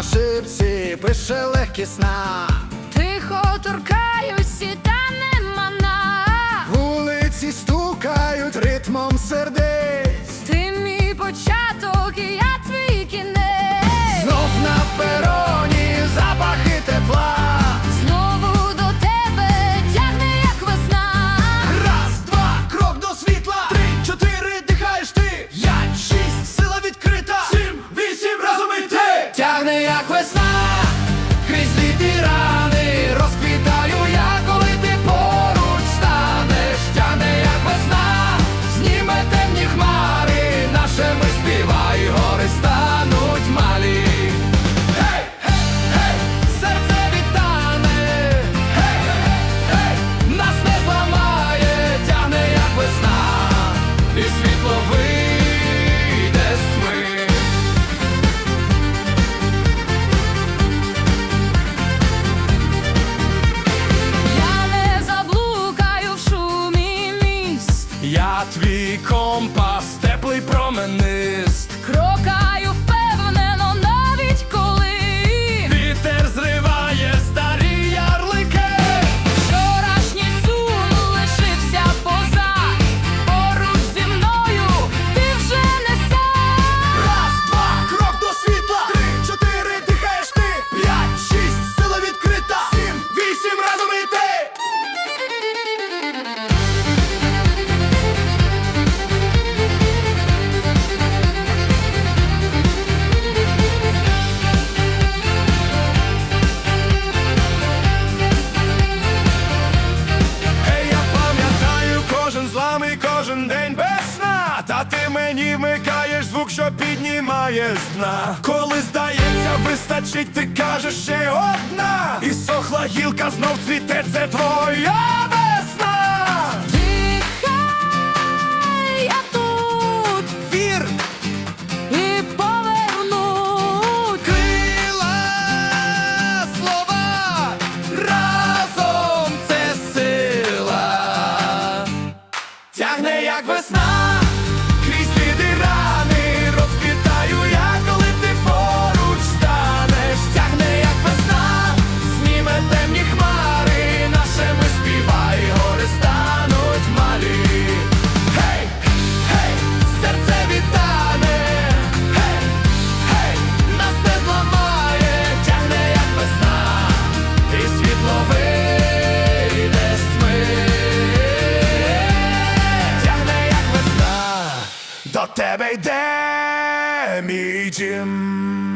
ошибці пише легкісна. твій. кожен день без сна. Та ти мені вмикаєш звук, що піднімає сна Коли здається, вистачить, ти кажеш ще одна. І сохла гілка знов цвіте, це твоя. за тебе йде мій дім.